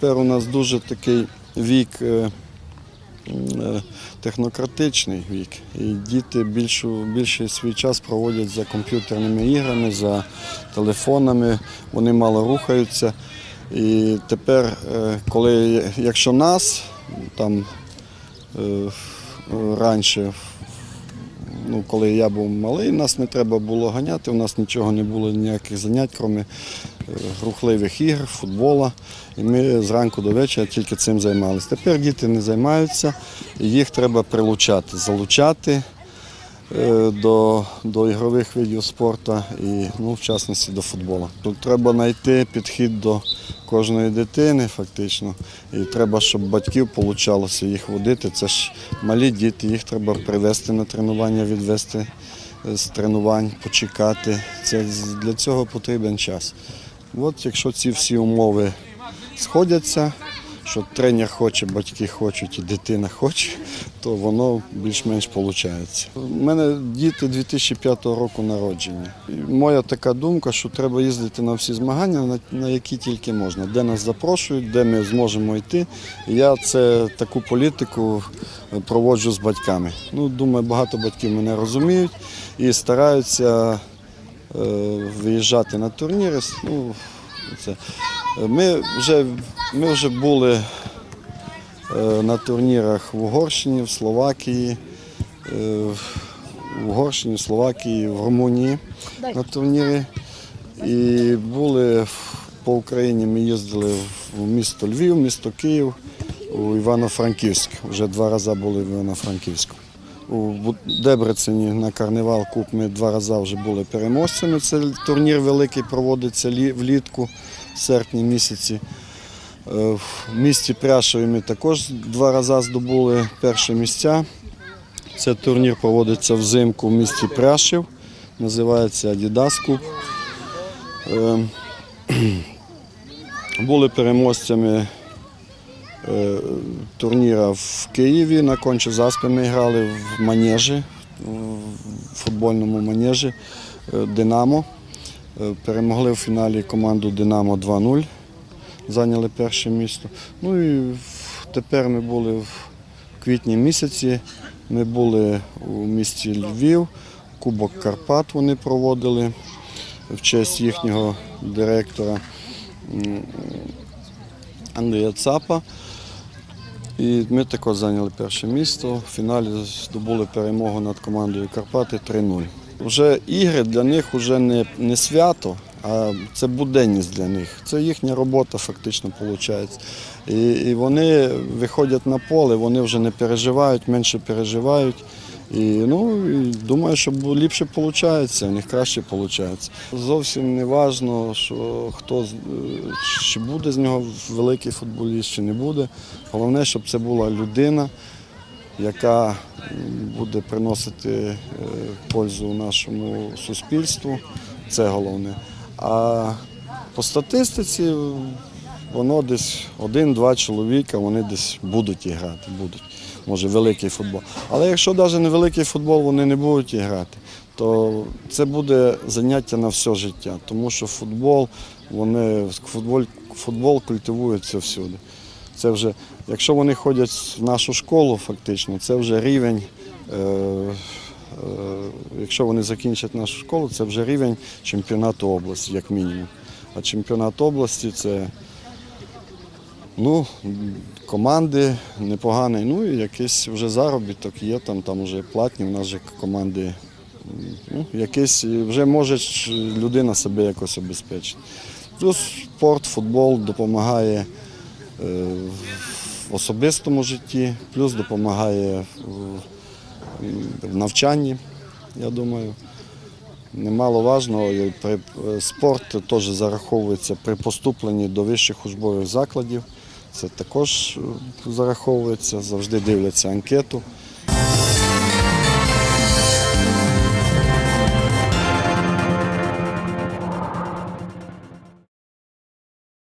тепер у нас дуже такий вік е, е, технократичний вік. І діти більшу, більший свій час проводять за комп'ютерними іграми, за телефонами, вони мало рухаються. І тепер, е, коли якщо нас там раніше ну, коли я був малий, нас не треба було ганяти, у нас нічого не було, ніяких занять, крім рухливих ігр, футбола. І ми зранку до вечора тільки цим займалися. Тепер діти не займаються, їх треба прилучати, залучати е, до, до ігрових видів спорту і ну, в частності до футболу. Тут треба знайти підхід до кожної дитини, фактично. І треба, щоб батьків получалося їх водити. Це ж малі діти, їх треба привезти на тренування, відвести е, з тренувань, почекати. Це для цього потрібен час. От якщо ці всі умови сходяться, що тренер хоче, батьки хочуть і дитина хоче, то воно більш-менш виходить. У мене діти 2005 року народження. І моя така думка, що треба їздити на всі змагання, на, які тільки можна, де нас запрошують, де ми зможемо йти. Я це таку політику проводжу з батьками. Ну, думаю, багато батьків мене розуміють і стараються виїжджати на турніри. Ну, це. Ми вже, ми вже були е, на турнірах в Угорщині, в Словакії, е, в Угорщині, в Словакії, в Румунії на турнірі. І були по Україні. Ми їздили в місто Львів, місто Київ, у Івано-Франківськ. Вже два рази були в Івано-Франківську. У Дебрецені на карнавал Куб ми два рази вже були переможцями. Це турнір великий проводиться влітку, в серпні місяці. Е, В місті Пряшеві ми також два рази здобули перші місця. Це турнір проводиться взимку в місті Пряшів, називається Adidas Куб. Е, Були переможцями турніра в Києві. На конче заспи ми грали в манежі, в футбольному манежі е, Динамо. Е, Перемогли в фіналі команду Динамо 2-0, зайняли перше місто. Ну і тепер ми були в квітні місяці. Ми були у місті Львів, Кубок Карпат вони проводили в честь їхнього директора Андрія Цапа. І ми також зайняли перше місце. В фіналі здобули перемогу над командою Карпати 3-0. Вже ігри для них вже не, не свято, а це буденність для них. Це їхня робота фактично виходить. І, і вони виходять на поле, вони вже не переживають, менше переживають. І, ну, і думаю, що ліпше виходить, у них краще виходить. Зовсім не важливо, що хто е, чи буде з нього великий футболіст, чи не буде. Головне, щоб це була людина, яка буде приносити е, пользу нашому суспільству. Це головне. А по статистиці воно десь один-два чоловіка, вони десь будуть грати, будуть. Може, великий футбол. Але якщо навіть не великий футбол, вони не будуть грати, то це буде заняття на все життя. Тому що футбол, вони, футбол, футбол культивується всюди. Це вже, якщо вони ходять в нашу школу, фактично, це вже рівень. Е, е, якщо вони закінчать нашу школу, це вже рівень чемпіонату області, як мінімум. А чемпіонат області це ну, команди непогані, ну і якийсь вже заробіток є, там, там вже платні, у нас же команди. Ну, якийсь, вже може людина себе якось обезпечити. Плюс спорт, футбол допомагає е, в особистому житті, плюс допомагає в, в навчанні, я думаю. Немаловажно, е, спорт теж зараховується при поступленні до вищих учбових закладів. Це також е, зараховується, завжди дивляться анкету.